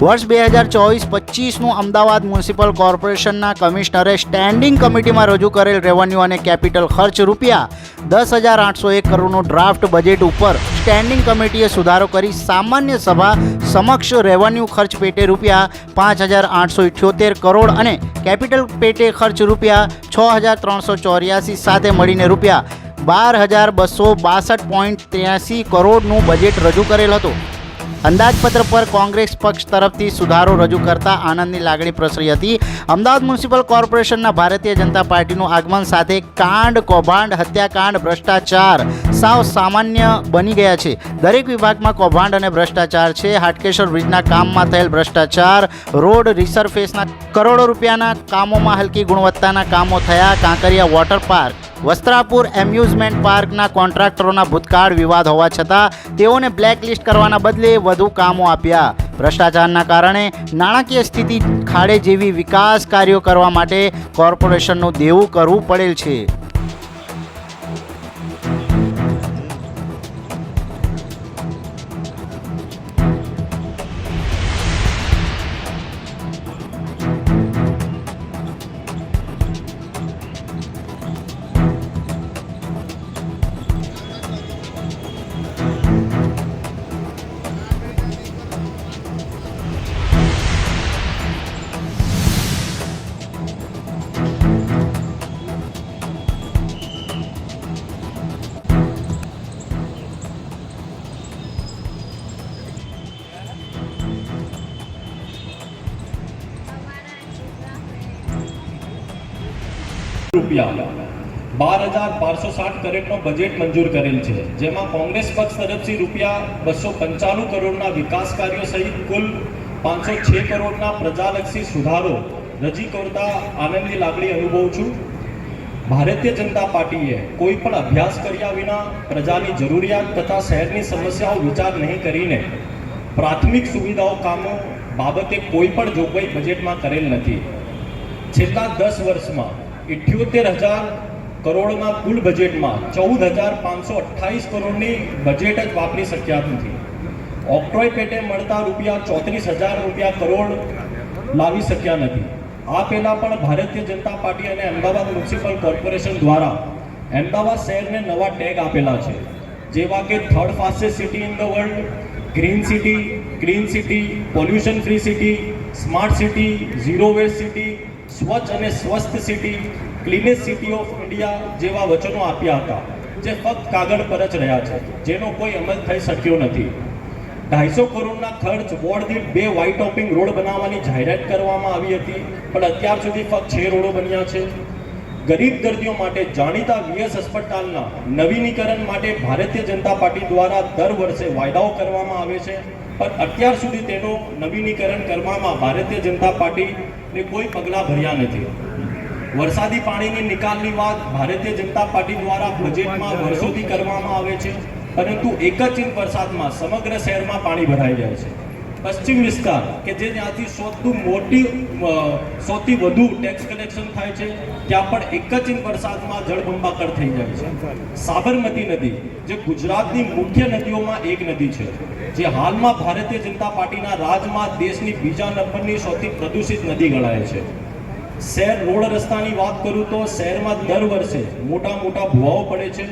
વર્ષ બે હજાર ચોવીસ પચીસનું અમદાવાદ મ્યુનિસિપલ કોર્પોરેશનના કમિશનરે સ્ટેન્ડિંગ કમિટીમાં રજૂ કરેલ રેવન્યુ અને કેપિટલ ખર્ચ રૂપિયા દસ હજાર આઠસો એક કરોડનું ડ્રાફ્ટ બજેટ ઉપર સ્ટેન્ડિંગ કમિટીએ સુધારો કરી સામાન્ય સભા સમક્ષ રેવન્યુ ખર્ચ પેટે રૂપિયા પાંચ હજાર આઠસો ઇઠ્યોતેર કરોડ અને કેપિટલ પેટે ખર્ચ રૂપિયા છ હજાર ત્રણસો ચોર્યાસી સાથે મળીને રૂપિયા બાર હજાર બસો બાસઠ પોઈન્ટ ત્ર્યાસી કરોડનું બજેટ રજૂ કરેલ હતું. અંદાજપત્ર પર કોંગ્રેસ પક્ષ તરફથી સુધારો રજૂ કરતા આનંદની લાગણી પ્રસરી હતી. અમદાવાદ મ્યુનિસિપલ કોર્પોરેશનના ભારતીય જનતા પાર્ટીનું આગમન સાથે કાંડ, કૌભાંડ, હત્યાકાંડ, ભ્રષ્ટાચાર સાવ સામાન્ય બની ગયા છે. દરેક વિભાગમાં કૌભાંડ અને ભ્રષ્ટાચાર છે. હાટકેશ્વર બ્રિજના કામમાં થયેલ ભ્રષ્ટાચાર, રોડ રિસરફેસના કરોડો રૂપિયાના કામોમાં હલકી ગુણવત્તાના કામો થયા. Kankaria water park Vastrapur amusement પાર્કના કોન્ટ્રાક્ટરોના ભૂતકાળ વિવાદ હોવા છતાં તેઓને બ્લેકલિસ્ટ કરવાના બદલે વધુ કામો આપ્યા. ભ્રષ્ટાચારના કારણે નાણાકીય સ્થિતિ ખાડે જેવી વિકાસ કાર્યો કરવા માટે કોર્પોરેશનનું દેવું કરવું પડેલ છે. રૂપિયા. બાર હજાર બારસો સાઠ કરોડનો બજેટ મંજૂર કરેલ છે. જેમાં કોંગ્રેસ પક્ષ તરફથી રૂપિયા બસો પંચાણું કરોડના વિકાસ કાર્યો સહિત કુલ પાંચસો છ કરોડના પ્રજાલક્ષી સુધારો રજી કરતા આનંદની લાગણી અનુભવું છું. ભારતીય જનતા પાર્ટીએ કોઈ પણ અભ્યાસ કર્યા વિના પ્રજાની જરૂરિયાત તથા શહેરની સમસ્યાઓ વિચાર નહીં કરીને પ્રાથમિક સુવિધાઓ કામો બાબતે કોઈ પણ જોગવાઈ બજેટમાં કરેલ નથી. છેલ્લા દસ વર્ષમાં ઇઠ્યોતેર હજાર કરોડના કુલ બજેટમાં ચૌદ હજાર પાંચસો અઠ્ઠાવીસ કરોડની બજેટ જ વાપરી શક્યા નથી. ઓક્ટ્રોય પેટે મળતા રૂપિયા ચોત્રીસ હજાર રૂપિયા કરોડ લાવી શક્યા નથી. આ પહેલાં પણ ભારતીય જનતા પાર્ટી અને અમદાવાદ મ્યુનિસિપલ કોર્પોરેશન દ્વારા અમદાવાદ શહેરને નવા ટેગ આપેલા છે. જેવા કે third fastest city in the world green city clean city pollution free city smart city zero waste city સ્વચ્છ અને સ્વસ્થ city cleanest city of India જેવા વચનો આપ્યા હતા, જે ફક્ત કાગળ પર જ રહ્યા છે, જેનો કોઈ અમલ થઈ શક્યો નથી. ઢાઈસો કરોડના ખર્ચ વોર્ડ દીઠ બે વ્હાઇટ ટોપિંગ રોડ બનાવવાની જાહેરાત કરવામાં આવી હતી, પણ અત્યાર સુધી ફક્ત છ રોડો બન્યા છે. ગરીબ દર્દીઓ માટે જાણીતા વીએસ હસ્પતાલના નવીનીકરણ માટે ભારતીય જનતા પાર્ટી દ્વારા દર વર્ષે વાયદાઓ કરવામાં આવે છે. પણ અત્યાર સુધી તેનું નવીનીકરણ કરવામાં ભારતીય જનતા પાર્ટીને કોઈ પગલાં ભર્યા નથી. વરસાદી પાણીની નિકાલની વાત ભારતીય જનતા પાર્ટી દ્વારા બજેટમાં વર્ષોથી કરવામાં આવે છે, પરંતુ એક જ વરસાદમાં સમગ્ર શહેરમાં પાણી ભરાઈ જાય છે. પશ્ચિમ વિસ્તાર, કે જે ત્યાંથી સૌથી મોટી સૌથી વધુ ટેક્સ કલેક્શન થાય છે, ત્યાં પણ એક જ ઇંચ વરસાદમાં જળબંબાકાર થઈ જાય છે. સાબરમતી નદી, જે ગુજરાતની મુખ્ય નદીઓમાં એક નદી છે, જે હાલમાં ભારતીય જનતા પાર્ટીના રાજમાં દેશની બીજા નંબરની સૌથી પ્રદૂષિત નદી ગણાય છે. શહેર રોડ રસ્તાની વાત કરું તો શહેરમાં દર વર્ષે મોટા મોટા ભુવાઓ પડે છે.